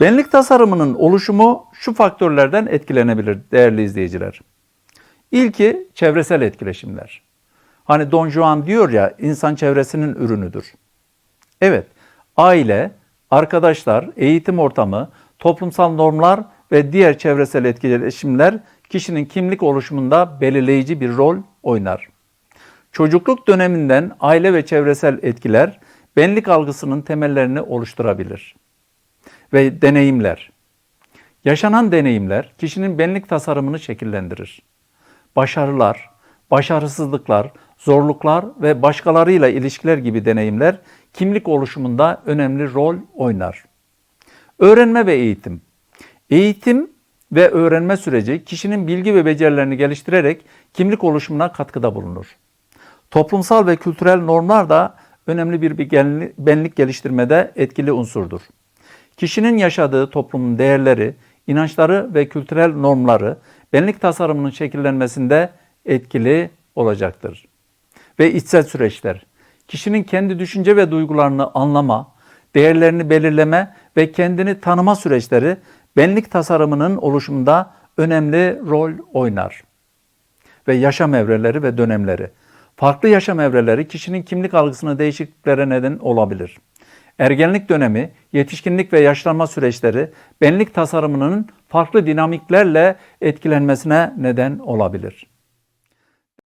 Benlik tasarımının oluşumu şu faktörlerden etkilenebilir değerli izleyiciler. İlki çevresel etkileşimler. Hani Don Juan diyor ya insan çevresinin ürünüdür. Evet, aile, arkadaşlar, eğitim ortamı, toplumsal normlar ve diğer çevresel etkileşimler kişinin kimlik oluşumunda belirleyici bir rol oynar. Çocukluk döneminden aile ve çevresel etkiler benlik algısının temellerini oluşturabilir. Ve deneyimler. Yaşanan deneyimler kişinin benlik tasarımını şekillendirir. Başarılar, başarısızlıklar, zorluklar ve başkalarıyla ilişkiler gibi deneyimler kimlik oluşumunda önemli rol oynar. Öğrenme ve eğitim. Eğitim ve öğrenme süreci kişinin bilgi ve becerilerini geliştirerek kimlik oluşumuna katkıda bulunur. Toplumsal ve kültürel normlar da önemli bir benlik geliştirmede etkili unsurdur. Kişinin yaşadığı toplumun değerleri, inançları ve kültürel normları benlik tasarımının şekillenmesinde etkili olacaktır. Ve içsel süreçler. Kişinin kendi düşünce ve duygularını anlama, değerlerini belirleme ve kendini tanıma süreçleri benlik tasarımının oluşumunda önemli rol oynar ve yaşam evreleri ve dönemleri. Farklı yaşam evreleri kişinin kimlik algısına değişikliklere neden olabilir. Ergenlik dönemi, yetişkinlik ve yaşlanma süreçleri benlik tasarımının farklı dinamiklerle etkilenmesine neden olabilir.